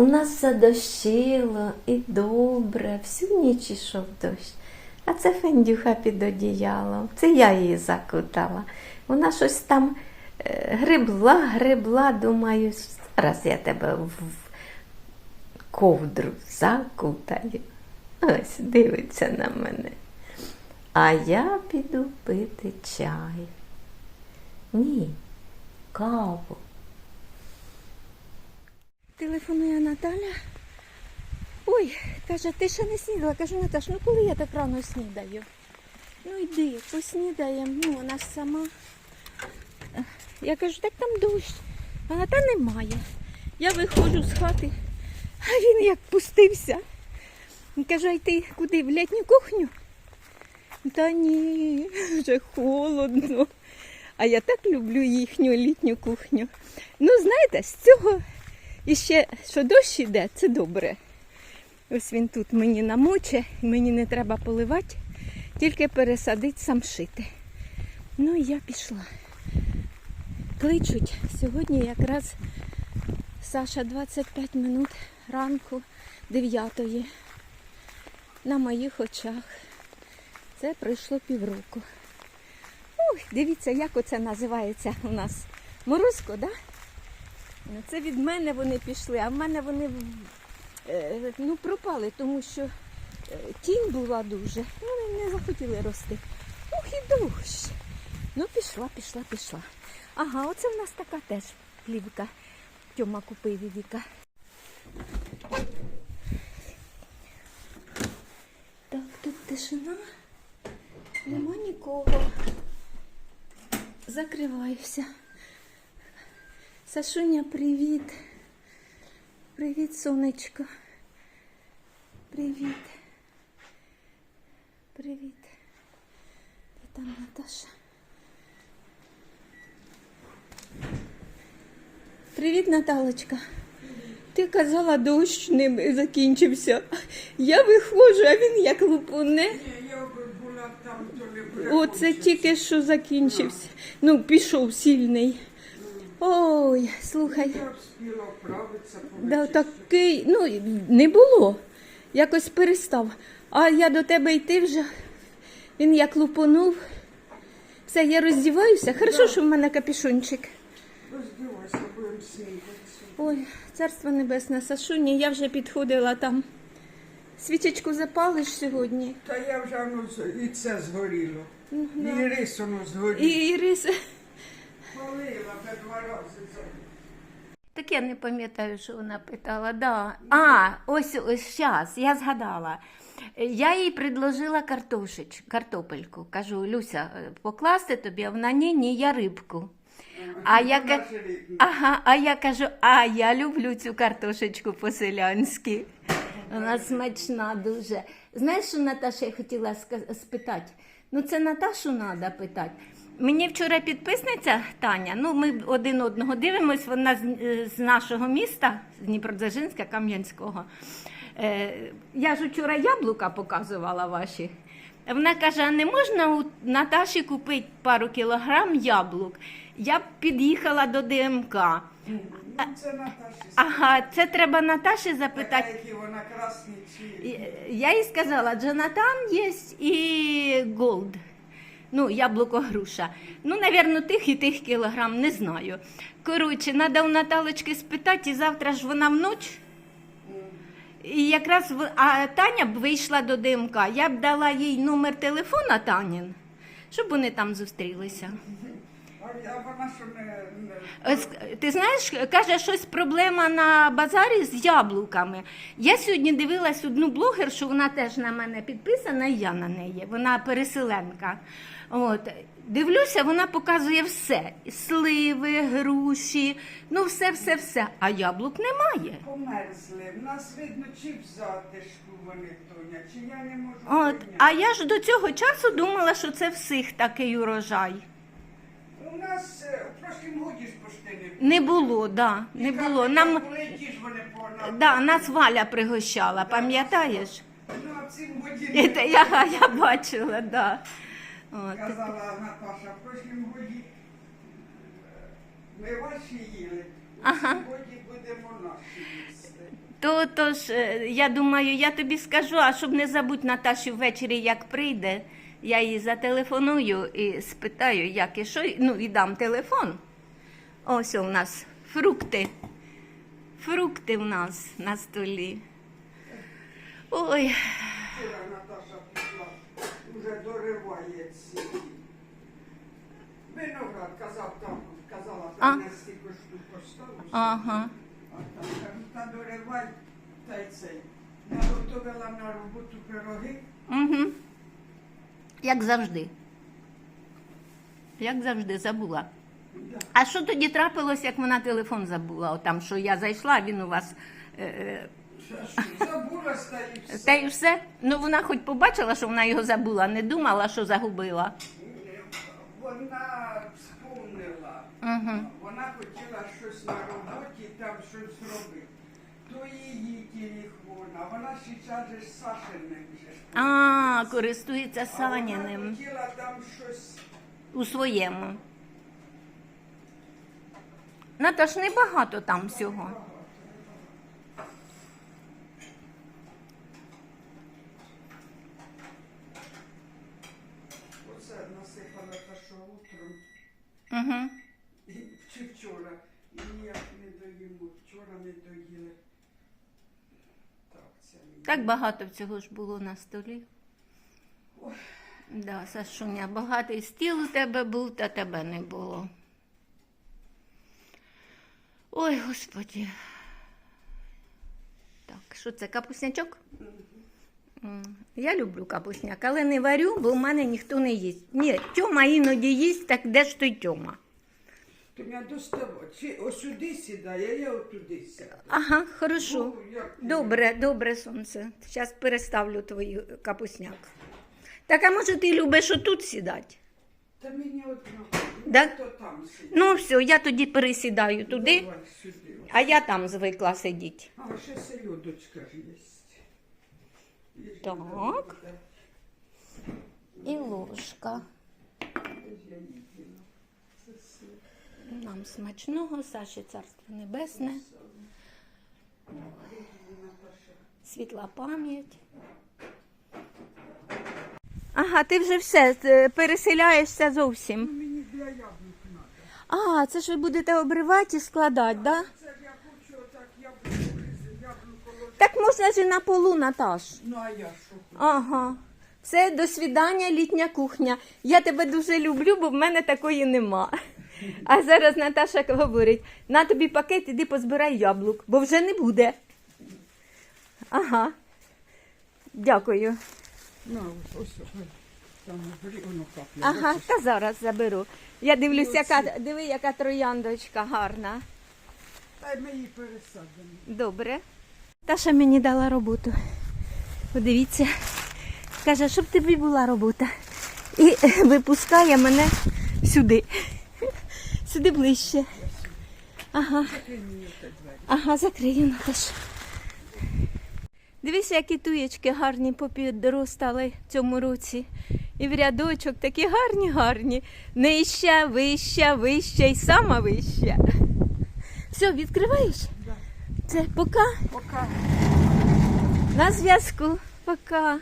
У нас все дощило і добре, всю ніч ішов дощ. А це Фендюха під одіялом. Це я її закутала. Вона щось там е, грибла, грибла, думаю, зараз я тебе в ковдру закутаю. Ось дивиться на мене. А я піду пити чай. Ні, каву. Телефонує Наталя. Ой, каже, ти ще не снідала. Кажу, Наташ, ну коли я так рано снідаю? Ну йди, поснідаємо. Ну, вона ж сама. Я кажу, так там дощ. Вона та немає. Я виходжу з хати, а він як пустився. Каже, а йти куди? В літню кухню? Та ні, вже холодно. А я так люблю їхню літню кухню. Ну, знаєте, з цього і ще, що дощ іде, це добре. Ось він тут мені намоче, мені не треба поливати, тільки пересадить самшити. Ну і я пішла. Кличуть. Сьогодні якраз Саша 25 минут ранку 9 на моїх очах. Це пройшло півроку. Ух, дивіться, як оце називається у нас. Морозко, так? Да? Ну, Це від мене вони пішли, а в мене вони е, ну, пропали, тому що е, тінь була дуже. Вони не захотіли рости. Ух, і дощ. Ну, пішла, пішла, пішла. Ага, оце в нас така теж плівка. Тьома купив Віка. Так, тут тишина. Нема нікого. Закриваюся. Сашуня, привіт. Привіт, сонечко. Привіт. Привіт. Де там Наташа? Привіт, Наталочка. Ти казала, дощ не закінчився. Я виходжу, а він як лупуне. Оце тільки що закінчився. Ну, пішов сильний. Ой, слухай. Я встигла оправитися, Да, такий, ну, не було. Якось перестав. А я до тебе йти вже. Він як лупонув. Все, я роздіваюся. Хорошо, що в мене капюшончик. Роздівайся, будемо снідати. Ой, царство небесне, Сашуні, я вже підходила там. Свічечку запалиш сьогодні. Та я вже ну, і це згоріло. Ну, да. І рис воно згоріло. І Ірис. Полила вже два рази. Так я не пам'ятаю, що вона питала. Да. А, ось ось зараз, я згадала. Я їй предложила картошеч, картопельку. Кажу, Люся, е, покласти тобі, а вона ні, ні, я рибку. А я, ка- ага, а я кажу, а я люблю цю картошечку по-селянськи. Вона смачна дуже. Знаєш, що Наташа я хотіла ска- спитати? Ну, це Наташу треба питати. Мені вчора підписниця Таня, ну ми один одного дивимось, вона з, е, з нашого міста, з Дніпродзержинська, Кам'янського. Е, я ж вчора яблука показувала ваші. Вона каже, а не можна у Наташі купити пару кілограм яблук? Я б під'їхала до ДМК. Ну, це Наташі. Ага, це треба Наташі Така, запитати. які вона красні чи... Я їй сказала, Джонатан є і Голд. Ну, яблуко груша. Ну, навірно, тих і тих кілограм, не знаю. Коротше, треба у Наталочки спитати, і завтра ж вона вночі. І якраз а Таня б вийшла до ДМК. Я б дала їй номер телефона Танін, щоб вони там зустрілися. Ти знаєш, каже, щось проблема на базарі з яблуками. Я сьогодні дивилась одну блогершу, вона теж на мене підписана, і я на неї. Вона переселенка. От. Дивлюся, вона показує все: сливи, груші, ну все, все, все. А яблук немає. Померзли. В нас видно, чи в затишку вони, Тоня, чи я не можу От. А я ж до цього часу думала, що це всіх такий урожай. У нас е, в прошлім годі ж пошти не було. Не було, да, не було. Нам, Були ті ж вони да, нас Валя пригощала, пам'ятаєш? Ну, а в цім годі Це я, я бачила, да. Казала Наташа, в прошлім годі ми ваші їли. Ага. Сьогодні будемо наші їсти. То, то ж, е, я думаю, я тобі скажу, а щоб не забудь Наташі ввечері, як прийде, я їй зателефоную і спитаю, як і що, ну і дам телефон. Ось у нас фрукти. Фрукти у нас на столі. Ой, вже дориває ці. Виноград казав там, казала, там не стільки штук осталося. ага. А там кажу, та доривай, та й цей. Наготовила на роботу пироги. Угу. Як завжди. Як завжди, забула. Да. А що тоді трапилось, як вона телефон забула? Отам, що я зайшла, він у вас. Е, Що та і все. Та й все. Ну вона хоч побачила, що вона його забула, не думала, що загубила. Вона вспомнила. Угу. Вона хотіла щось на роботі, там щось зробити. То її телефон, а вона зараз же з Сашиним. А, користується А вона хотіла там щось. у своєму. Наташ, небагато там всього. Оце насипала та що утром. Угу. Чи вчора. І ніяк не доїмо. Вчора не доїли. Так, це мені. Так багато всього ж було на столі. Да, Сашуня, багатий стіл у тебе був, та тебе не було. Ой, господі. Так, що це, капуснячок? Я люблю капусняк, але не варю, бо в мене ніхто не їсть. Ні, Тьома іноді їсть, так де ж той Тьома? То мене доставай. Чи ось сюди сідає, а я отуди сяду. Ага, хорошо. Ну, як? Добре, добре, сонце. Зараз переставлю твій капусняк. Так, а може ти любиш отут сідати? Та мені одно. Да? То там сидить. Ну, все, я тоді пересідаю туди, Давай сюди. а я там звикла сидіти. А, ще селедочка ж є. Так. І ложка. Нам смачного, Саші царство небесне, світла пам'ять. Ага, ти вже все е, переселяєшся зовсім. мені для яблук треба. А, це ж ви будете обривати і складати, так? Да? Це я хочу отак яблуко, яблуко. Можна ж і на полу, Наташ. Ну, а я що? Ага. Все, до свідання, літня кухня. Я тебе дуже люблю, бо в мене такої нема. А зараз Наташа говорить: на тобі пакет, іди позбирай яблук, бо вже не буде. Ага. Дякую. Ну, ось, ось, ось. Там воно капне. Ага, бачиш? та зараз заберу. Я дивлюсь, яка, диви, яка трояндочка гарна. Та й ми її пересадимо. Добре. Таша мені дала роботу. Подивіться. Каже, щоб тобі була робота. І випускає мене сюди. Сюди ближче. Ага. Ага, закрию Наташа. Дивися, які туєчки гарні попідростали в цьому році. І в рядочок такі гарні, гарні. Нижча, вища, вища і сама вища. Все, відкриваєш? Це пока. Пока. На зв'язку. Пока.